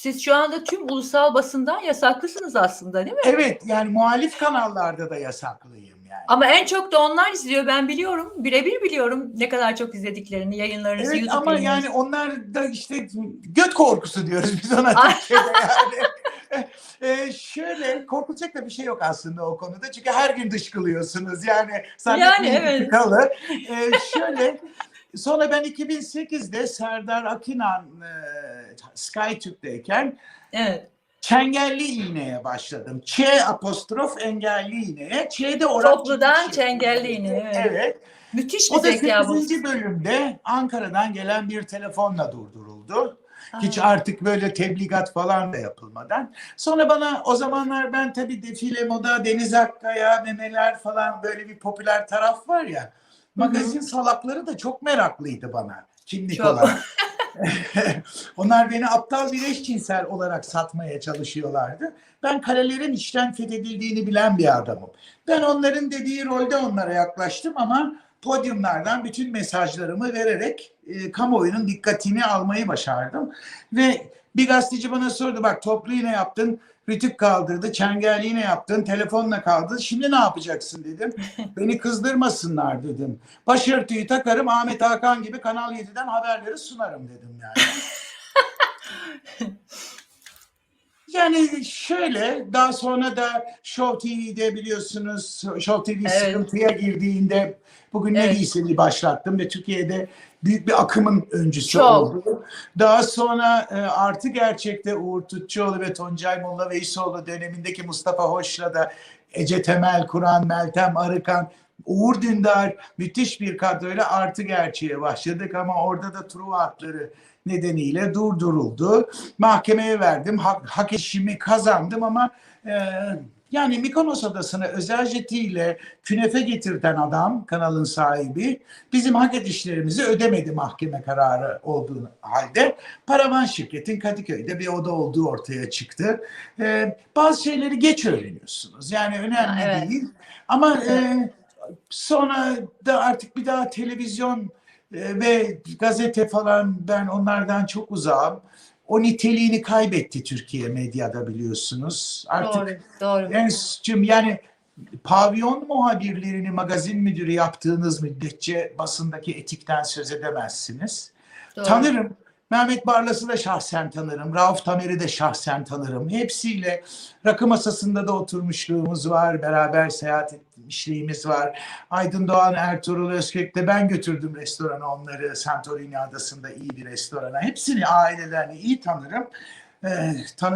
Siz şu anda tüm ulusal basından yasaklısınız aslında değil mi? Evet yani muhalif kanallarda da yasaklıyım yani. Ama en çok da onlar izliyor ben biliyorum. Birebir biliyorum ne kadar çok izlediklerini, yayınlarınızı, Evet YouTube ama yayınlarınızı. yani onlar da işte göt korkusu diyoruz biz ona. Türkiye'de yani. Ee, şöyle korkulacak da bir şey yok aslında o konuda. Çünkü her gün dışkılıyorsunuz yani. Yani, evet. Ee, şöyle sonra ben 2008'de Serdar Akinan e, SkyTürk'teyken Evet. Çengelli iğneye başladım. Ç apostrof engelli iğneye. Ç'de oran Topludan çengelli iğne, evet. Evet. Müthiş bir O da zeka bu. 8. bölümde Ankara'dan gelen bir telefonla durduruldu. Hiç Aa. artık böyle tebligat falan da yapılmadan. Sonra bana o zamanlar ben tabii defile moda, Deniz Akkaya, memeler falan böyle bir popüler taraf var ya. Magazin salakları da çok meraklıydı bana kimlik Çok. olarak. Onlar beni aptal bir eşcinsel olarak satmaya çalışıyorlardı. Ben kalelerin içten fethedildiğini bilen bir adamım. Ben onların dediği rolde onlara yaklaştım ama podyumlardan bütün mesajlarımı vererek e, kamuoyunun dikkatini almayı başardım. Ve bir gazeteci bana sordu bak toplu iğne yaptın, rütük kaldırdı, çengelli iğne yaptın, telefonla kaldı. Şimdi ne yapacaksın dedim. Beni kızdırmasınlar dedim. Başörtüyü takarım Ahmet Hakan gibi Kanal 7'den haberleri sunarım dedim yani. Yani şöyle daha sonra da Show TV'de biliyorsunuz Show TV Evet. sıkıntıya girdiğinde bugün ne Evet. giyseni başlattım ve Türkiye'de büyük bir akımın öncüsü Çok. oldu. Daha sonra e, artı gerçekte Uğur Tutçuoğlu ve Toncay Molla Veysoğlu dönemindeki Mustafa Hoş'la da Ece Temel, Kur'an, Meltem Arıkan, Uğur Dündar müthiş bir kadroyla artı gerçeğe başladık ama orada da Truva hakları nedeniyle durduruldu. Mahkemeye verdim. Hak, hak işimi kazandım ama e, yani Mikonos Adası'na özel jetiyle künefe getirten adam, kanalın sahibi, bizim hak edişlerimizi ödemedi mahkeme kararı olduğu halde. Paravan şirketin Kadıköy'de bir oda olduğu ortaya çıktı. E, bazı şeyleri geç öğreniyorsunuz. Yani önemli Ha, evet. değil. Ama e, sonra da artık bir daha televizyon e, ve gazete falan ben onlardan çok uzağım. O niteliğini kaybetti Türkiye medyada biliyorsunuz. Artık Doğru, doğru. Ens'cim yani pavyon muhabirlerini magazin müdürü yaptığınız müddetçe basındaki etikten söz edemezsiniz. doğru. Tanırım. Mehmet Barlas'ı da şahsen tanırım. Rauf Tamer'i de şahsen tanırım. Hepsiyle rakı masasında da oturmuşluğumuz var. Beraber seyahat etmişliğimiz var. Aydın Doğan, Ertuğrul Özkök'te ben götürdüm restorana onları. Santorini Adası'nda iyi bir restorana. Hepsini ailelerini iyi tanırım. Ee, tanı